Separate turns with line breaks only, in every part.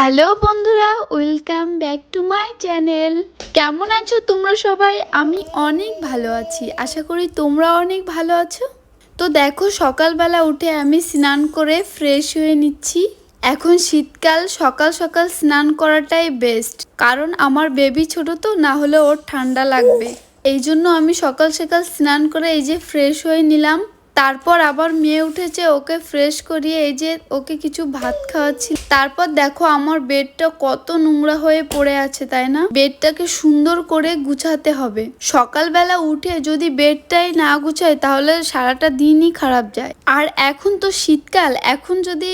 Hello বন্ধুরা, welcome back to my channel. কেমন আছো তোমরা সবাই? আমি অনেক ভালো আছি। আশা করি তোমরা অনেক ভালো আছো। তো দেখো, সকালবেলা উঠে আমি স্নান করে ফ্রেশ হয়ে নিচ্ছি। এখন শীতকাল, সকাল সকাল স্নান করাটাই বেস্ট কারণ আমার বেবি ছোট তো, না হলে ওর ঠান্ডা লাগবে। এই জন্য আমি সকাল সকাল স্নান করে এই যে ফ্রেশ হয়ে নিলাম। তারপর আবার মেয়ে উঠেছে, ওকে ফ্রেশ করিয়ে এই যে ওকে কিছু ভাত খাওয়াচ্ছি। তারপর দেখো আমার বেডটা কত নোংরা হয়ে পড়ে আছে, তাই না? বেডটাকে সুন্দর করে গুছাতে হবে। সকালবেলা উঠে যদি বেডটাই না গুছাই, তাহলে সারাটা দিনই খারাপ যায়। আর এখন তো শীতকাল, এখন যদি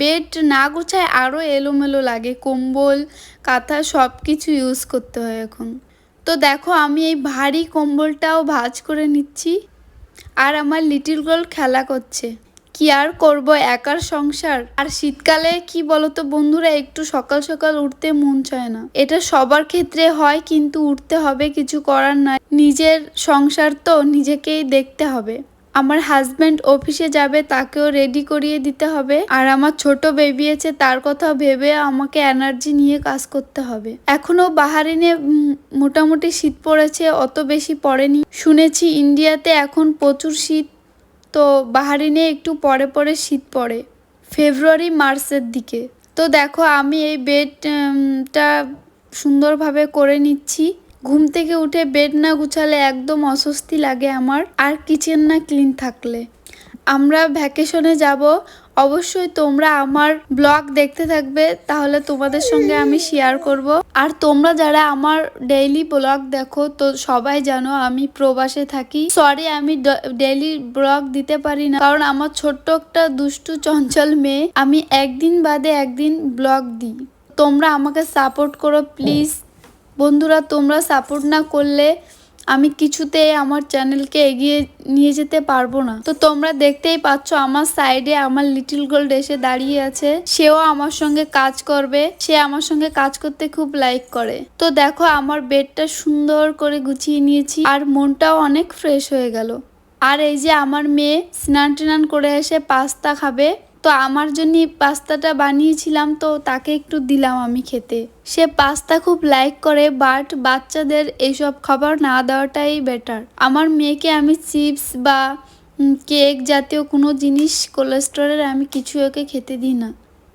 বেড না গুছায় আরও এলোমেলো লাগে। কম্বল, কাঁথা সব কিছু ইউজ করতে হয় এখন। তো দেখো আমি এই ভারী কম্বলটাও ভাজ করে নিচ্ছি। আর আমার লিটিল গার্ল খেলা করছে। কি আর করব, একার সংসার? আর শীতকালে কি বলতো বন্ধুরা, একটু সকাল সকাল উঠতে মন চায় না। এটা সবার ক্ষেত্রে হয়, কিন্তু উঠতে হবে কিছু করার নয়। নিজের সংসার তো নিজেকেই দেখতে হবে। আমার হাজব্যান্ড অফিসে যাবে, তাকেও রেডি করিয়ে দিতে হবে। আর আমার ছোট বেবি আছে, তার কথা ভেবে আমাকে এনার্জি নিয়ে কাজ করতে হবে। এখনও বাহারিনে মোটামুটি শীত পড়েছে, অত বেশি পড়েনি। শুনেছি ইন্ডিয়াতে এখন প্রচুর শীত, তো বাহারিনে একটু পরে পরে শীত পড়ে, ফেব্রুয়ারি মার্চের দিকে। তো দেখো, আমি এই বেডটা সুন্দরভাবে করে নিচ্ছি। ঘুম থেকে উঠে বেড না গুছালে একদম অস্বস্তি লাগে আমার, আর কিচেন না ক্লিন থাকলে। আমরা ভ্যাকেশনে যাব, অবশ্যই তোমরা আমার ব্লগ দেখতে থাকবে, তাহলে তোমাদের সঙ্গে আমি শেয়ার করব। আর তোমরা যারা আমার ডেইলি ব্লগ দেখো, তো সবাই জানো আমি প্রবাসে থাকি। সরি, আমি ডেইলি ব্লগ দিতে পারি না, কারণ আমার ছোট্ট একটা দুষ্টু চঞ্চল মেয়ে, আমি একদিন বাদে একদিন ব্লগ দিই। তোমরা আমাকে সাপোর্ট করো, প্লিজ। বন্ধুরা, তোমরা সাপোর্ট না করলে আমি কিছুতে আমার চ্যানেলকে এগিয়ে নিয়ে যেতে পারব না। তো তোমরা দেখতেই পাচ্ছ আমার সাইডে আমার লিটিল গোল্ড এসে দাঁড়িয়ে আছে। সেও আমার সঙ্গে কাজ করবে। সে আমার সঙ্গে কাজ করতে খুব লাইক করে। তো দেখো, আমার বেডটা সুন্দর করে গুছিয়ে নিয়েছি আর মনটাও অনেক ফ্রেশ হয়ে গেল। আর এই যে আমার মেয়ে স্নান টান করে এসে পাস্তা খাবে। তো আমার জন্য পাস্তাটা বানিয়েছিলাম, তো তাকে একটু দিলাম আমি খেতে। সে পাস্তা খুব লাইক করে বাট বাচ্চাদের এইসব খাবার না দেওয়াটাই বেটার আমার মেয়েকে আমি চিপস বা কেক জাতীয় কোনো জিনিস কোলেস্টোরের আমি কিছু ওকে খেতে দিই না।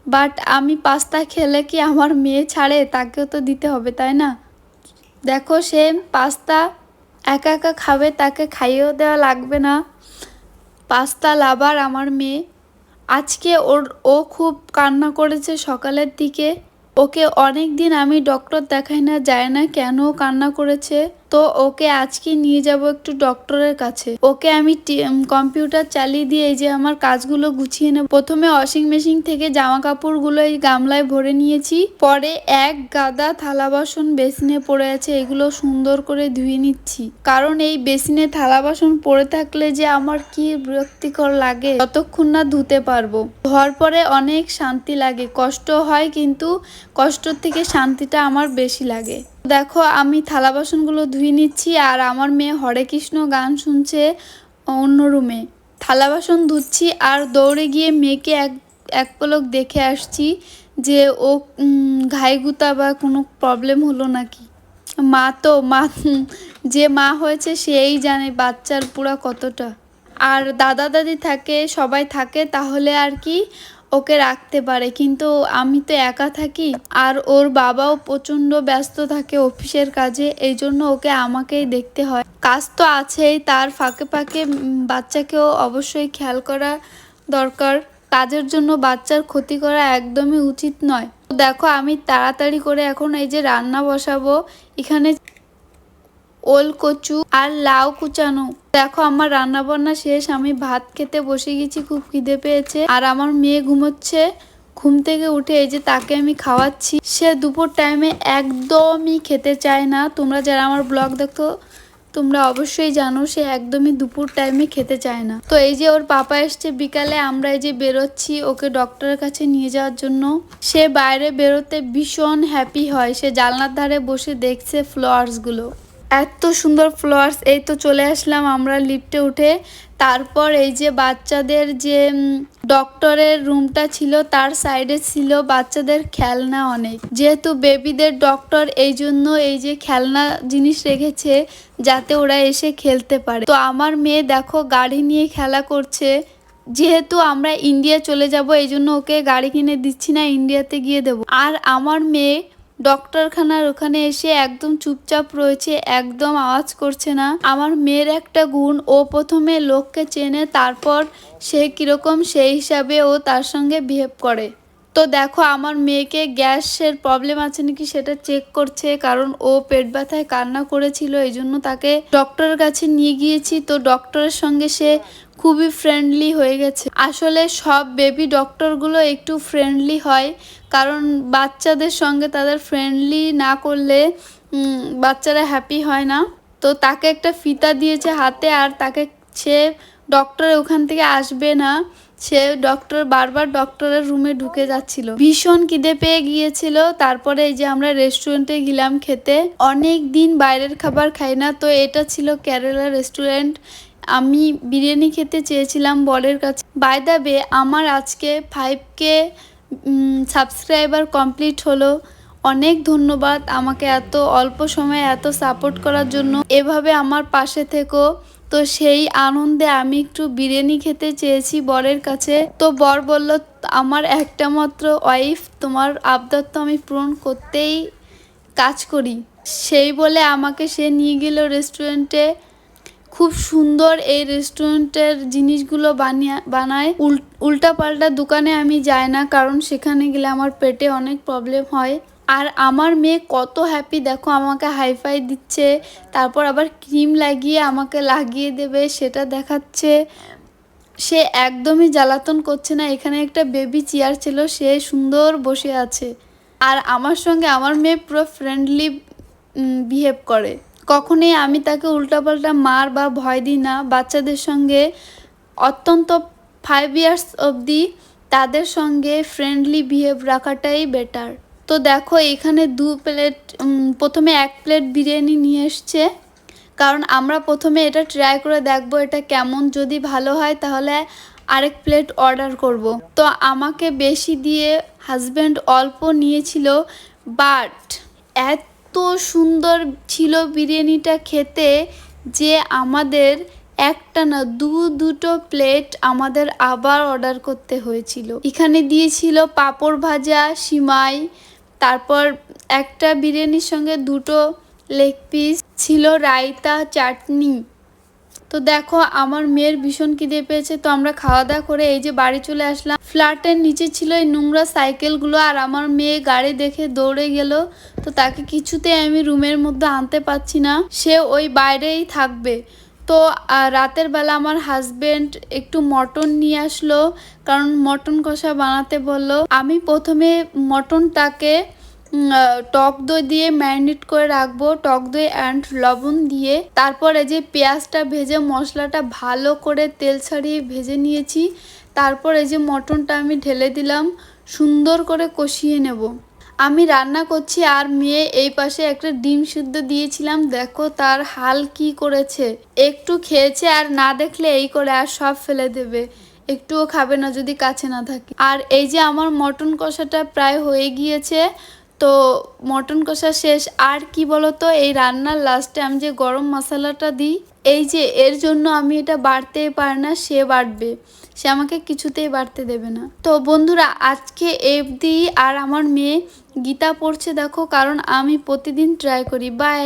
বাট আমি পাস্তা খেলে কি আমার মেয়ে ছাড়ে? তাকেও তো দিতে হবে, তাই না? দেখো সে পাস্তা একা একা খাবে, তাকে খাইয়েও দেওয়া লাগবে না। পাস্তা লাভার আমার মেয়ে। আজকে ওর, ও খুব কান্না করেছে সকালের দিকে। ওকে অনেক দিন আমি ডক্টর দেখাই না, যায় না কেন কান্না করেছে? তো ওকে আজকে নিয়ে যাব একটু ডক্টরের কাছে। ওকে আমি কম্পিউটার চালিয়ে দিয়ে এই যে আমার কাজগুলো গুছিয়ে নেব। প্রথমে ওয়াশিং মেশিন থেকে জামা কাপড়গুলো এই গামলায় ভরে নিয়েছি। পরে এক গাদা থালা বাসন বেসিনে পড়ে আছে, এগুলো সুন্দর করে ধুয়ে নিচ্ছি। কারণ এই বেসিনে থালা বাসন পড়ে থাকলে যে আমার কি বিরক্তিকর লাগে ততক্ষণ না ধুতে পারব। ধোয়ার পরে অনেক শান্তি লাগে, কষ্ট হয় কিন্তু কষ্টর থেকে শান্তিটা আমার বেশি লাগে। দেখো, আমি থালা বাসনগুলো ধুয়ে নিচ্ছি আর আমার মেয়ে হরে কৃষ্ণ গান শুনছে অন্য রুমে। থালা বাসন ধুচ্ছি আর দৌড়ে গিয়ে মেয়েকে এক এক পলক দেখে আসছি যে ও ঘাইগুতা বা কোনো প্রবলেম হলো নাকি। মা তো, মা, যে মা হয়েছে সেই জানে বাচ্চার পুরা কতটা। আর দাদা দাদি থাকে, সবাই থাকে, তাহলে আর কি ওকে রাখতে পারে, কিন্তু আমি তো একা থাকি আর ওর বাবাও প্রচণ্ড ব্যস্ত থাকে অফিসের কাজে, এই জন্য ওকে আমাকেই দেখতে হয়। কাজ তো আছেই, তার ফাঁকে ফাঁকে বাচ্চাকেও অবশ্যই খেয়াল করা দরকার। কাজের জন্য বাচ্চার ক্ষতি করা একদমই উচিত নয়। দেখো, আমি তাড়াতাড়ি করে এখন এই যে রান্না বসাবো, এখানে ওল কচু আর লাউ কুচানো। দেখো, আমার রান্না বান্না শেষ। আমি ভাত খেতে বসে গেছি, খুব খিদে পেয়েছে। আর আমার মেয়ে ঘুমোচ্ছে। ঘুম থেকে উঠে এই যে তাকে আমি খাওয়াচ্ছি। সে দুপুর টাইমে একদমই খেতে চায় না। তোমরা যারা আমার ব্লগ দেখো, তোমরা অবশ্যই জানো, সে একদমই দুপুর টাইমে খেতে চায় না। তো এই যে ওর পাপা এসছে বিকালে, আমরা এই যে বেরোচ্ছি ওকে ডক্টরের কাছে নিয়ে যাওয়ার জন্য। সে বাইরে বেরোতে ভীষণ হ্যাপি হয়। সে জানলার ধারে বসে দেখছে ফ্লাওয়ার্সগুলো এত সুন্দর ফ্লাওয়ার্স এই তো চলে আসলাম আমরা লিফটে উঠে। তারপর এই যে বাচ্চাদের যে ডক্টরের রুমটা ছিল, তার সাইডে ছিল বাচ্চাদের খেলনা অনেক। যেহেতু বেবিদের ডক্টর এই জন্য এই যে খেলনা জিনিস রেখেছে, যাতে ওরা এসে খেলতে পারে। তো আমার মেয়ে দেখো গাড়ি নিয়ে খেলা করছে। যেহেতু আমরা ইন্ডিয়া চলে যাব, এই জন্য ওকে গাড়ি কিনে দিচ্ছি না ইন্ডিয়াতে গিয়ে দেবো। আর আমার মেয়ে ডক্টরখানার ওখানে এসে একদম চুপচাপ রয়েছে, একদম আওয়াজ করছে না। আমার মেয়ের একটা গুণ, ও প্রথমে লোককে চেনে, তারপর সে কীরকম সেই হিসাবে ও তার সঙ্গে বিহেভ করে। তো দেখো, আমার মেয়েকে গ্যাসের প্রবলেম আছে নাকি সেটা চেক করছে, কারণ ও পেট ব্যথায় কান্না করেছিল, এই জন্য তাকে ডক্টরের কাছে নিয়ে গিয়েছি। তো ডক্টরের সঙ্গে সে খুবই ফ্রেন্ডলি হয়ে গেছে। আসলে সব বেবি ডক্টরগুলো একটু ফ্রেন্ডলি হয়, কারণ বাচ্চাদের সঙ্গে তাদের ফ্রেন্ডলি না করলে বাচ্চারা হ্যাপি হয় না। তো তাকে একটা ফিতা দিয়েছে হাতে, আর তাকে সে ডক্টর ওখান থেকে আসবে না। সে ডক্টর বারবার ডক্টরের রুমে ঢুকে যাচ্ছিল। ভীষণ খিদে পেয়ে গিয়েছিল। তারপরে এই যে আমরা রেস্টুরেন্টে গেলাম খেতে। অনেক দিন বাইরের খাবার খাই না। তো এটা ছিল কেরালা রেস্টুরেন্ট আমি বিরিয়ানি খেতে চেয়েছিলাম বরের কাছে। বাই বে আমার আজকে ফাইভ কে সাবস্ক্রাইবার কমপ্লিট হলো। অনেক ধন্যবাদ আমাকে এত অল্প সময়ে এত সাপোর্ট করার জন্য। এভাবে আমার পাশে থেকো। তো সেই আনন্দে আমি একটু বিরিয়ানি খেতে চেয়েছি বরের কাছে। তো বর বলল, আমার একটা মাত্র ওয়াইফ তোমার আবদার তো আমি পূরণ করতেই কাজ করি। সেই বলে আমাকে সে নিয়ে গেল রেস্টুরেন্টে খুব সুন্দর এই রেস্টুরেন্টের জিনিসগুলো বানিয়ে, বানায়। উল- উল্টাপাল্টা দোকানে আমি যাই না, কারণ সেখানে গেলে আমার পেটে অনেক প্রবলেম হয়। আর আমার মেয়ে কত হ্যাপি দেখো আমাকে হাইফাই দিচ্ছে, তারপর আবার ক্রিম লাগিয়ে আমাকে লাগিয়ে দেবে, সেটা দেখাচ্ছে। সে একদমই জ্বালাতন করছে না, এখানে একটা বেবি চেয়ার ছিল, সে সুন্দর বসে আছে। আর আমার সঙ্গে আমার মেয়ে পুরো ফ্রেন্ডলি বিহেভ করে। কখনোই আমি তাকে উল্টাপাল্টা মার বা ভয় দিই না। বাচ্চাদের সঙ্গে অত্যন্ত ফাইভ ইয়ার্স অবধি তাদের সঙ্গে ফ্রেন্ডলি বিহেভ রাখাটাই বেটার তো দেখো, এখানে দু প্লেট প্রথমে এক প্লেট বিরিয়ানি নিয়ে এসছে। কারণ আমরা প্রথমে এটা ট্রাই করে দেখব এটা কেমন। যদি ভালো হয় তাহলে আরেক প্লেট অর্ডার করব। তো আমাকে বেশি দিয়ে হাজব্যান্ড অল্প নিয়েছিল বাট এত সুন্দর ছিল বিরিয়ানিটা খেতে যে আমাদের একটা না দু দুটো প্লেট আমাদের আবার অর্ডার করতে হয়েছিল। এখানে দিয়েছিল পাঁপড় ভাজা, সিমাই, তারপর একটা বিরিয়ানির সঙ্গে দুটো লেগ পিস ছিল রায়তা চাটনি। তো দেখো, আমার মেয়ের ভীষণ খিদে পেয়েছে, তো আমরা খাওয়া দাওয়া করে এই যে বাড়ি চলে আসলাম। ফ্ল্যাটের নিচে ছিল এই নোংরা সাইকেলগুলো আর আমার মেয়ে গাড়ি দেখে দৌড়ে গেল। তো তাকে কিছুতেই আমি রুমের মধ্যে আনতে পারছি না। সে ওই বাইরেই থাকবে। তো রাতের বেলা আমার হাজবেন্ড একটু মটন নিয়ে আসলো। কারণ মটন কষা বানাতে বলল। আমি প্রথমে মটনটাকে টক দই দিয়ে ম্যারিনেট করে রাখব। টক দই অ্যান্ড লবণ দিয়ে। তারপরে যে পেঁয়াজটা ভেজে মশলাটা ভালো করে তেল ছাড়িয়ে ভেজে নিয়েছি। তারপর এই যে মটনটা আমি ঢেলে দিলাম, সুন্দর করে কষিয়ে নেব। আমি রান্না করছি আর মেয়ে এই পাশে একটা ডিম সিদ্ধ দিয়েছিলাম, দেখো তার হাল কি করেছে। একটু খেয়েছে আর না দেখলে এই করে আর সব ফেলে দেবে। একটুও খাবে না যদি কাছে না থাকে। আর এই যে আমার মটন কষাটা প্রায় হয়ে গিয়েছে তো মটন কষা শেষ। আর কি বলতো, এই রান্নার লাস্টে আমি যে গরম মশলাটা দিই, এই যে এর জন্য আমি এটা বাড়তে পারি না, সে বাড়বে। সে আমাকে কিছুতেই বাড়তে দেবে না। তো বন্ধুরা, আজকে এফদি আর আমার মেয়ে গীতা পড়ছে দেখো, কারণ আমি প্রতিদিন ট্রাই করি। বাই